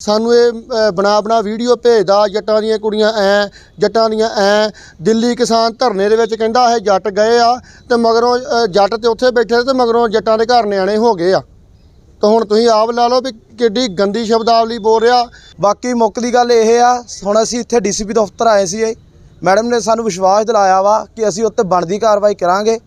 ਸਾਨੂੰ ਇਹ ਬਣਾ ਬਣਾ ਵੀਡੀਓ ਭੇਜਦਾ, ਜੱਟਾਂ ਦੀਆਂ ਕੁੜੀਆਂ ਐ, ਜੱਟਾਂ ਦੀਆਂ ਐ। ਦਿੱਲੀ ਕਿਸਾਨ ਧਰਨੇ ਦੇ ਵਿੱਚ ਕਹਿੰਦਾ ਇਹ ਜੱਟ ਗਏ ਆ ਤੇ ਮਗਰੋਂ ਜੱਟ ਤੇ ਉੱਥੇ ਬੈਠੇ ਤੇ ਮਗਰੋਂ ਜੱਟਾਂ ਦੇ ਘਰ ਨਿਆਣੇ ਹੋ ਗਏ ਆ। ਤਾਂ ਹੁਣ ਤੁਸੀਂ ਆਪ ਲਾ ਲਓ ਵੀ ਕਿੱਡੀ ਗੰਦੀ ਸ਼ਬਦਾਵਲੀ ਬੋਲ ਰਿਹਾ। ਬਾਕੀ ਮੁੱਖ ਦੀ ਗੱਲ ਇਹ ਆ, ਹੁਣ ਅਸੀਂ ਇੱਥੇ ਡੀਸੀਪੀ ਦਫ਼ਤਰ ਆਏ ਸੀ ਮੈਡਮ ਨੇ ਸਾਨੂੰ ਵਿਸ਼ਵਾਸ ਦਿਲਾਇਆ ਵਾ ਕਿ ਅਸੀਂ ਉੱਤੇ ਬਣਦੀ ਕਾਰਵਾਈ ਕਰਾਂਗੇ।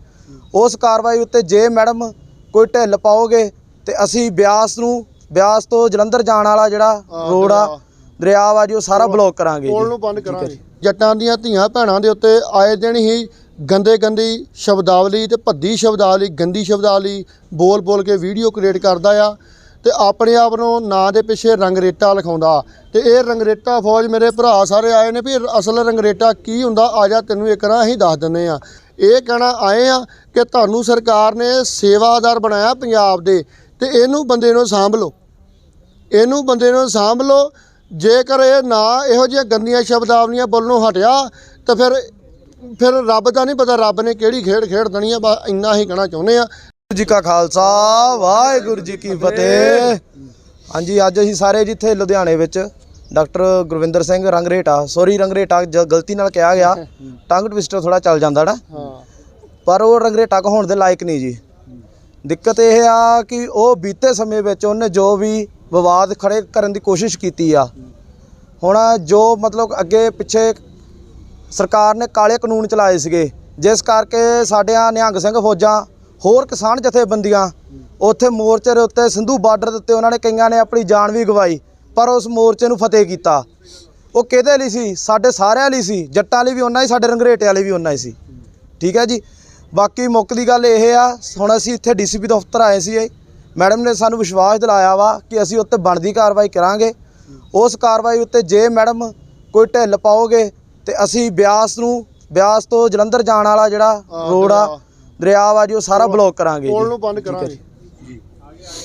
ਉਸ ਕਾਰਵਾਈ ਉੱਤੇ ਜੇ ਮੈਡਮ ਕੋਈ ਢਿੱਲ ਪਾਓਗੇ ਤੇ ਅਸੀਂ ਬਿਆਸ ਨੂੰ ਬਿਆਸ ਤੋਂ ਜਲੰਧਰ ਜਾਣ ਵਾਲਾ ਜਿਹੜਾ ਰੋਡ ਆ ਦਰਿਆ। ਵਾ ਜੀ ਉਹ ਸਾਰਾ ਬਲੌਕ ਕਰਾਂਗੇ ਪੁਲ ਨੂੰ ਬੰਦ ਕਰਾਂਗੇ। ਜੱਟਾਂ ਦੀਆਂ ਧੀਆਂ ਭੈਣਾਂ ਦੇ ਉੱਤੇ ਆਏ ਦਿਨ ਹੀ ਗੰਦੇ ਗੰਦੀ ਸ਼ਬਦਾਵਲੀ ਤੇ ਭੱਦੀ ਸ਼ਬਦਾਵਲੀ ਗੰਦੀ ਸ਼ਬਦਾਵਲੀ ਬੋਲ ਬੋਲ ਕੇ ਵੀਡੀਓ ਕ੍ਰੀਏਟ ਕਰਦਾ ਆ ਤੇ ਆਪਣੇ ਆਪ ਨੂੰ ਨਾਂ ਦੇ ਪਿੱਛੇ ਰੰਗਰੇਟਾ ਲਿਖਾਉਂਦਾ। ਤੇ ਇਹ ਰੰਗਰੇਟਾ ਫੌਜ ਮੇਰੇ ਭਰਾ ਸਾਰੇ ਆਏ ਨੇ ਵੀ ਅਸਲ ਰੰਗਰੇਟਾ ਕੀ ਹੁੰਦਾ ਆ ਜਾ ਤੈਨੂੰ ਇੱਕ ਨਾ ਅਸੀਂ ਦੱਸ ਦਿੰਨੇ ਆ। ਇਹ ਕਹਿਣਾ ਆਏ ਆ ਕਿ ਤੁਹਾਨੂੰ ਸਰਕਾਰ ਨੇ ਸੇਵਾਦਾਰ ਬਣਾਇਆ ਪੰਜਾਬ ਦੇ ਤੇ ਇਹਨੂੰ ਬੰਦੇ ਨੂੰ ਸਾਂਭ ਲਓ। ਇਹਨੂੰ ਬੰਦੇ ਨੂੰ ਸਾਂਭ ਲਓ। ਜੇਕਰ ਇਹ ਨਾ ਇਹੋ ਜਿਹੀਆਂ ਗੰਦੀਆਂ ਸ਼ਬਦਾਵਲੀਆਂ ਬੋਲਣੋਂ ਹਟਿਆ ਤਾਂ ਫਿਰ ਫਿਰ ਰੱਬ ਦਾ ਨਹੀਂ ਪਤਾ ਰੱਬ ਨੇ ਕਿਹੜੀ ਖੇਡ ਖੇਡ ਦੇਣੀ ਆ ਬਸ ਇੰਨਾ ਹੀ ਕਹਿਣਾ ਚਾਹੁੰਦੇ ਆ। ਜੀ ਕਾ ਖਾਲਸਾ ਵਾਹਿਗੁਰੂ ਜੀ ਕੀ ਫਤਿਹ। ਹਾਂਜੀ ਅੱਜ ਅਸੀਂ ਸਾਰੇ ਜਿੱਥੇ ਲੁਧਿਆਣੇ ਵਿੱਚ ਡਾਕਟਰ ਗੁਰਵਿੰਦਰ ਸਿੰਘ ਰੰਗਰੇਟਾ ਸੌਰੀ ਰੰਗਰੇਟਾ ਜ- ਗਲਤੀ ਨਾਲ ਕਿਹਾ ਗਿਆ ਟੰਗ ਟਵਿਸਟਰ ਥੋੜਾ ਚੱਲ ਜਾਂਦਾ ਨਾ। ਪਰ ਉਹ ਰੰਗਰੇਟਾ ਕਹਾਉਣ ਦੇ ਲਾਇਕ ਨਹੀਂ ਜੀ। ਦਿੱਕਤ ਇਹ ਆ ਕਿ ਉਹ ਬੀਤੇ ਸਮੇਂ ਵਿੱਚ ਉਹਨੇ ਜੋ ਵੀ ਵਿਵਾਦ ਖੜੇ ਕਰਨ ਦੀ ਕੋਸ਼ਿਸ਼ ਕੀਤੀ ਆ। ਹੁਣ ਜੋ ਮਤਲਬ ਅੱਗੇ ਪਿੱਛੇ ਸਰਕਾਰ ਨੇ ਕਾਲੇ ਕਾਨੂੰਨ ਚਲਾਏ ਸੀਗੇ, ਜਿਸ ਕਰਕੇ ਸਾਡਿਆਂ ਨਿਹੰਗ ਸਿੰਘ ਫੌਜਾਂ, ਹੋਰ ਕਿਸਾਨ ਜਥੇਬੰਦੀਆਂ, ਉੱਥੇ ਮੋਰਚੇ ਦੇ ਉੱਤੇ ਸਿੰਧੂ ਬਾਰਡਰ ਦੇ ਉੱਤੇ ਉਹਨਾਂ ਨੇ ਕਈਆਂ ਨੇ ਆਪਣੀ ਜਾਨ ਵੀ ਗਵਾਈ, ਪਰ ਉਸ ਮੋਰਚੇ ਨੂੰ ਫਤਿਹ ਕੀਤਾ। ਉਹ ਕਿਹਦੇ ਲਈ ਸੀ? ਸਾਡੇ ਸਾਰਿਆਂ ਲਈ ਸੀ। ਜੱਟਾਂ ਲਈ ਵੀ ਉਹਨਾਂ ਹੀ, ਸਾਡੇ ਰੰਗਰੇਟਿਆਂ ਵਾਲੇ ਵੀ ਉਹਨਾਂ ਹੀ ਸੀ। ਠੀਕ ਹੈ ਜੀ? ਬਾਕੀ ਮੁੱਖ ਦੀ ਗੱਲ ਇਹ ਆ, ਹੁਣ ਅਸੀਂ ਇੱਥੇ ਡੀਸੀਪੀ ਦਫ਼ਤਰ ਆਏ ਸੀ ਮੈਡਮ ਨੇ ਸਾਨੂੰ ਵਿਸ਼ਵਾਸ ਦਿਲਾਇਆ ਵਾ ਕਿ ਅਸੀਂ ਉੱਤੇ ਬਣਦੀ ਕਾਰਵਾਈ ਕਰਾਂਗੇ। ਉਸ ਕਾਰਵਾਈ ਉੱਤੇ ਜੇ ਮੈਡਮ ਕੋਈ ਢਿੱਲ ਪਾਓਗੇ ਤੇ ਅਸੀਂ ਬਿਆਸ ਨੂੰ ਬਿਆਸ ਤੋਂ ਜਲੰਧਰ ਜਾਣ ਵਾਲਾ ਜਿਹੜਾ ਰੋਡ ਆ ਦਰਿਆ। ਵਾ ਜੀ ਉਹ ਸਾਰਾ ਬਲੌਕ ਕਰਾਂਗੇ ਪੁਲ ਜੀ ਨੂੰ ਬੰਦ ਕਰਾਂਗੇ।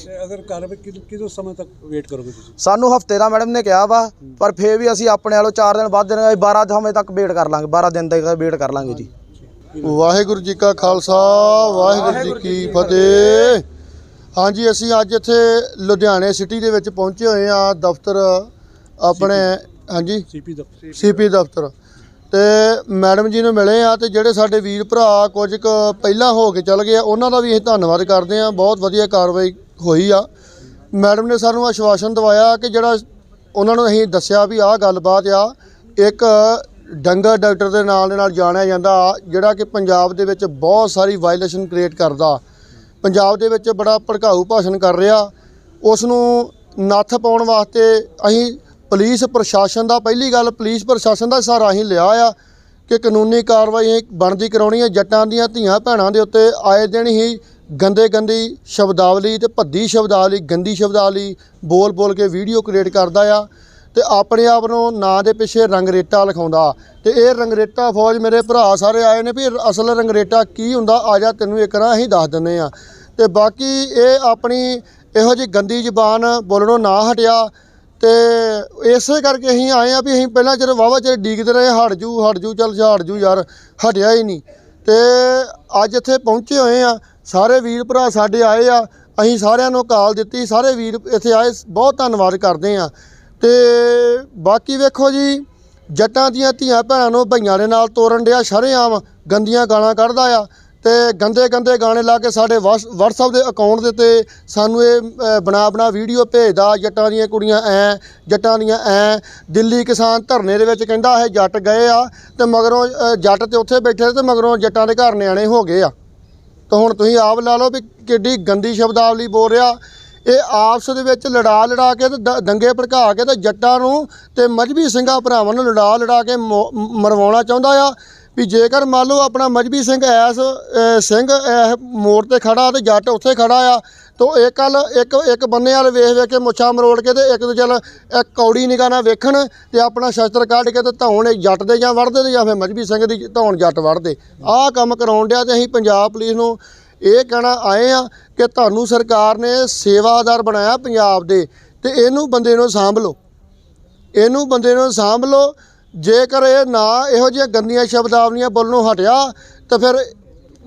ਤੇ ਅਗਰ ਕਾਰਵਾਈ ਕਿਦੋਂ ਕਿਦੋਂ ਸਮੇਂ ਤੱਕ ਵੇਟ ਕਰੋਗੇ ਤੁਸੀਂ? ਸਾਨੂੰ ਹਫ਼ਤੇ ਦਾ ਮੈਡਮ ਨੇ ਕਿਹਾ ਵਾ ਪਰ ਫੇਰ ਵੀ ਅਸੀਂ ਆਪਣੇ ਵੱਲੋਂ 4 ਦਿਨ ਬਾਅਦ ਦੇਣਗੇ 12 ਸਮੇਂ ਤੱਕ ਵੇਟ ਕਰ ਲਾਂਗੇ 12 ਦਿਨ ਤੱਕ ਵੇਟ ਕਰ ਲਾਂਗੇ ਜੀ। ਵਾਹਿਗੁਰੂ ਜੀ ਕਾ ਖਾਲਸਾ ਵਾਹਿਗੁਰੂ ਜੀ ਕੀ ਫਤਿਹ। ਹਾਂਜੀ ਅਸੀਂ ਅੱਜ ਇੱਥੇ ਲੁਧਿਆਣੇ ਸਿਟੀ ਦੇ ਵਿੱਚ ਪਹੁੰਚੇ ਹੋਏ ਆ ਦਫ਼ਤਰ ਆਪਣੇ ਹਾਂਜੀ? ਸੀਪੀ ਦਫ਼ਤਰ। ਸੀਪੀ ਦਫ਼ਤਰ। ਤੇ ਮੈਡਮ ਜੀ ਨੂੰ ਮਿਲੇ ਆ ਤੇ ਜਿਹੜੇ ਸਾਡੇ ਵੀਰ ਭਰਾ ਕੁਝ ਕੁ ਪਹਿਲਾਂ ਹੋ ਕੇ ਚੱਲ ਗਏ ਆ ਉਹਨਾਂ ਦਾ ਵੀ ਅਸੀਂ ਧੰਨਵਾਦ ਕਰਦੇ ਆ ਬਹੁਤ ਵਧੀਆ ਕਾਰਵਾਈ ਹੋਈ ਆ। ਮੈਡਮ ਨੇ ਸਾਨੂੰ ਆਸ਼ਵਾਸਨ ਦਵਾਇਆ ਕਿ ਜਿਹੜਾ ਉਹਨਾਂ ਨੂੰ ਅਸੀਂ ਦੱਸਿਆ ਵੀ ਆਹ ਗੱਲਬਾਤ ਆ ਇੱਕ ਡੰਗਰ ਡਾਕਟਰ ਦੇ ਨਾਲ ਦੇ ਨਾਲ ਜਾਣਿਆ ਜਾਂਦਾ ਜਿਹੜਾ ਕਿ ਪੰਜਾਬ ਦੇ ਵਿੱਚ ਬਹੁਤ ਸਾਰੀ ਵਾਇਲੇਸ਼ਨ ਕ੍ਰੀਏਟ ਕਰਦਾ। ਪੰਜਾਬ ਦੇ ਵਿੱਚ ਬੜਾ ਭੜਕਾਊ ਭਾਸ਼ਣ ਕਰ ਰਿਹਾ। ਉਸ ਨੂੰ ਨੱਥ ਪਾਉਣ ਵਾਸਤੇ ਅਸੀਂ ਪੁਲਿਸ ਪ੍ਰਸ਼ਾਸਨ ਦਾ, ਪਹਿਲੀ ਗੱਲ ਪੁਲਿਸ ਪ੍ਰਸ਼ਾਸਨ ਦਾ ਸਹਾਰਾ ਅਸੀਂ ਲਿਆ ਆ ਕਿ ਕਾਨੂੰਨੀ ਕਾਰਵਾਈ ਅਸੀਂ ਬਣਦੀ ਕਰਾਉਣੀ ਹੈ। ਜੱਟਾਂ ਦੀਆਂ ਧੀਆਂ ਭੈਣਾਂ ਦੇ ਉੱਤੇ ਆਏ ਦਿਨ ਹੀ ਗੰਦੇ ਗੰਦੀ ਸ਼ਬਦਾਵਲੀ ਤੇ ਭੱਦੀ ਸ਼ਬਦਾਵਲੀ, ਗੰਦੀ ਸ਼ਬਦਾਵਲੀ ਬੋਲ ਬੋਲ ਕੇ ਵੀਡੀਓ ਕ੍ਰੀਏਟ ਕਰਦਾ ਆ। ਤੇ ਆਪਣੇ ਆਪ ਨੂੰ ਨਾਂ ਦੇ ਪਿੱਛੇ ਰੰਗਰੇਟਾ ਲਿਖਾਉਂਦਾ। ਤੇ ਇਹ ਰੰਗਰੇਟਾ ਫੌਜ ਮੇਰੇ ਭਰਾ ਸਾਰੇ ਆਏ ਨੇ ਵੀ ਅਸਲ ਰੰਗਰੇਟਾ ਕੀ ਹੁੰਦਾ, ਆ ਜਾ ਤੈਨੂੰ ਇੱਕ ਨਾ ਅਸੀਂ ਦੱਸ ਦਿੰਨੇ ਆ ਤੇ ਬਾਕੀ ਇਹ ਆਪਣੀ ਇਹੋ ਜਿਹੀ ਗੰਦੀ ਜ਼ਬਾਨ ਬੋਲਣੋਂ ਨਾ ਹਟਿਆ। ਤੇ ਇਸੇ ਕਰਕੇ ਅਸੀਂ ਆਏ ਆ ਵੀ ਅਸੀਂ ਪਹਿਲਾਂ ਜਦੋਂ ਵਾਵਾ ਚਿਰ ਡੀਕਦੇ ਰਹੇ, ਹਟ ਜੂ ਹਟ ਜੂ, ਚੱਲ ਹਟ ਜੂ ਯਾਰ, ਹਟਿਆ ਹੀ ਨਹੀਂ। ਤੇ ਅੱਜ ਇੱਥੇ ਪਹੁੰਚੇ ਹੋਏ ਆ ਸਾਰੇ ਵੀਰ ਭਰਾ ਸਾਡੇ ਆਏ ਆ, ਅਸੀਂ ਸਾਰਿਆਂ ਨੂੰ ਕਾਲ ਦਿੱਤੀ, ਸਾਰੇ ਵੀਰ ਇੱਥੇ ਆਏ, ਬਹੁਤ ਧੰਨਵਾਦ ਕਰਦੇ ਆ ਤੇ ਬਾਕੀ ਵੇਖੋ ਜੀ, ਜੱਟਾਂ ਦੀਆਂ ਧੀਆਂ ਭੈਣਾਂ ਨੂੰ ਭਈਆਂ ਦੇ ਨਾਲ ਤੋਰਨ ਡਿਆ ਸ਼ਰੇਆਮ ਗੰਦੀਆਂ ਗਾਲਾਂ ਕੱਢਦਾ ਆ ਤੇ ਗੰਦੇ ਗੰਦੇ ਗਾਣੇ ਲਾ ਕੇ ਸਾਡੇ ਵਟਸ- WhatsApp ਦੇ ਅਕਾਊਂਟ ਦੇ ਉੱਤੇ ਸਾਨੂੰ ਇਹ ਬਣਾ ਬਣਾ ਵੀਡੀਓ ਭੇਜਦਾ, ਜੱਟਾਂ ਦੀਆਂ ਕੁੜੀਆਂ ਐ, ਜੱਟਾਂ ਦੀਆਂ ਐ। ਦਿੱਲੀ ਕਿਸਾਨ ਧਰਨੇ ਦੇ ਵਿੱਚ ਕਹਿੰਦਾ ਇਹ ਜੱਟ ਗਏ ਆ ਤੇ ਮਗਰੋਂ ਜੱਟ ਤੇ ਉੱਥੇ ਬੈਠੇ ਤੇ ਮਗਰੋਂ ਜੱਟਾਂ ਦੇ ਘਰ ਨਿਆਣੇ ਹੋ ਗਏ ਆ। ਤਾਂ ਹੁਣ ਤੁਸੀਂ ਆਪ ਲਾ ਲਓ ਵੀ ਕਿੱਡੀ ਗੰਦੀ ਸ਼ਬਦਾਵਲੀ ਬੋਲ ਰਿਹਾ। ਇਹ ਆਪਸ ਦੇ ਵਿੱਚ ਲੜਾ ਲੜਾ ਕੇ ਤੇ ਦ- ਦੰਗੇ ਭੜਕਾ ਕੇ ਤੇ ਜੱਟਾਂ ਨੂੰ ਤੇ ਮਜਬੀ ਸਿੰਘਾਂ ਭਰਾਵਾਂ ਨੂੰ ਲੜਾ ਲੜਾ ਕੇ ਮੋ- ਮਰਵਾਉਣਾ ਚਾਹੁੰਦਾ ਆ। ਵੀ ਜੇਕਰ ਮੰਨ ਲਓ ਆਪਣਾ ਮਜਬੀ ਸਿੰਘ ਐਸ ਸਿੰਘ ਮੋੜ ਤੇ ਖੜਾ ਤੇ ਜੱਟ ਉੱਥੇ ਖੜਾ ਆ, ਤੋ ਇਹ ਕੱਲ ਇੱਕ ਇੱਕ ਬੰਨੇ ਵਾਲ ਵੇਖ ਵੇਖ ਕੇ ਮੁੱਛਾਂ ਮਰੋੜ ਕੇ ਤੇ ਇੱਕ ਦੂਜੇ ਨਾਲ ਇੱਕ ਕੌੜੀ ਨਿਗਾਹ ਨਾਲ ਵੇਖਣ ਤੇ ਆਪਣਾ ਸ਼ਸਤਰ ਕੱਢ ਕੇ ਤੇ ਧੌਣ ਜੱਟ ਦੇ ਜਾਂ ਵੜਦੇ ਤੇ ਜਾਂ ਫਿਰ ਮਜਬੀ ਸਿੰਘ ਦੀ ਧੌਣ ਜੱਟ ਵੜਦੇ ਆਹ ਕੰਮ ਕਰਾਉਣ ਡਿਆ ਤੇ ਅਸੀਂ ਪੰਜਾਬ ਪੁਲਿਸ ਨੂੰ ਇਹ ਕਹਿਣਾ ਆਏ ਆ ਕਿ ਤੁਹਾਨੂੰ ਸਰਕਾਰ ਨੇ ਸੇਵਾਦਾਰ ਬਣਾਇਆ ਪੰਜਾਬ ਦੇ ਤੇ ਇਹਨੂੰ ਬੰਦੇ ਨੂੰ ਸਾਂਭ ਲਓ ਇਹਨੂੰ ਬੰਦੇ ਨੂੰ ਸਾਂਭ ਲਓ ਜੇਕਰ ਇਹ ਨਾ ਇਹੋ ਜਿਹੀਆਂ ਗੰਦੀਆਂ ਸ਼ਬਦਾਵਲੀਆਂ ਬੋਲਣੋਂ ਹਟਿਆ, ਤਾਂ ਫਿਰ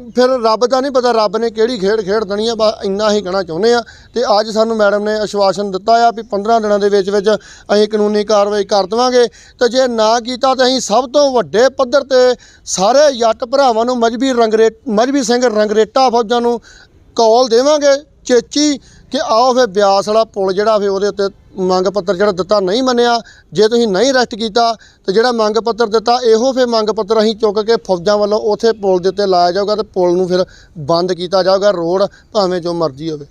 ਫਿਰ ਰੱਬ ਦਾ ਨਹੀਂ ਪਤਾ ਰੱਬ ਨੇ ਕਿਹੜੀ ਖੇਡ ਖੇਡ ਦੇਣੀ ਆ, ਬਸ ਇੰਨਾ ਹੀ ਕਹਿਣਾ ਚਾਹੁੰਦੇ ਆ। ਤੇ ਅੱਜ ਸਾਨੂੰ ਮੈਡਮ ਨੇ ਆਸ਼ਵਾਸਨ ਦਿੱਤਾ ਆ ਵੀ 15 ਦਿਨਾਂ ਦੇ ਵਿੱਚ ਵਿੱਚ ਅਸੀਂ ਕਾਨੂੰਨੀ ਕਾਰਵਾਈ ਕਰ ਦੇਵਾਂਗੇ। ਤੇ ਜੇ ਨਾ ਕੀਤਾ ਤਾਂ ਅਸੀਂ ਸਭ ਤੋਂ ਵੱਡੇ ਪੱਧਰ ਤੇ ਸਾਰੇ ਜੱਟ ਭਰਾਵਾਂ ਨੂੰ ਮਜਬੀ ਰੰਗਰੇ, ਮਜਬੀ ਸਿੰਘ ਰੰਗਰੇਟਾ ਫੌਜਾਂ ਨੂੰ ਕਾਲ ਦੇਵਾਂਗੇ। ਚੇਚੀ ਕਿ ਆਓ ਫਿਰ ਬਿਆਸ ਵਾਲਾ ਪੁਲ ਜਿਹੜਾ ਫਿਰ ਉਹਦੇ ਉੱਤੇ ਮੰਗ ਪੱਤਰ ਜਿਹੜਾ ਦਿੱਤਾ ਨਹੀਂ ਮੰਨਿਆ, ਜੇ ਤੁਸੀਂ ਨਹੀਂ ਰੈਸਟ ਕੀਤਾ, ਤੇ ਜਿਹੜਾ ਮੰਗ ਪੱਤਰ ਦਿੱਤਾ, ਇਹੋ ਫਿਰ ਮੰਗ ਪੱਤਰ ਅਸੀਂ ਚੁੱਕ ਕੇ ਫੌਜਾਂ ਵੱਲੋਂ ਉਥੇ ਪੁਲ ਦੇ ਉੱਤੇ ਲਾਇਆ ਜਾਊਗਾ ਤੇ ਪੁਲ ਨੂੰ ਫਿਰ ਬੰਦ ਕੀਤਾ ਜਾਊਗਾ, ਰੋਡ ਭਾਵੇਂ ਜੋ ਮਰਜ਼ੀ ਹੋਵੇ।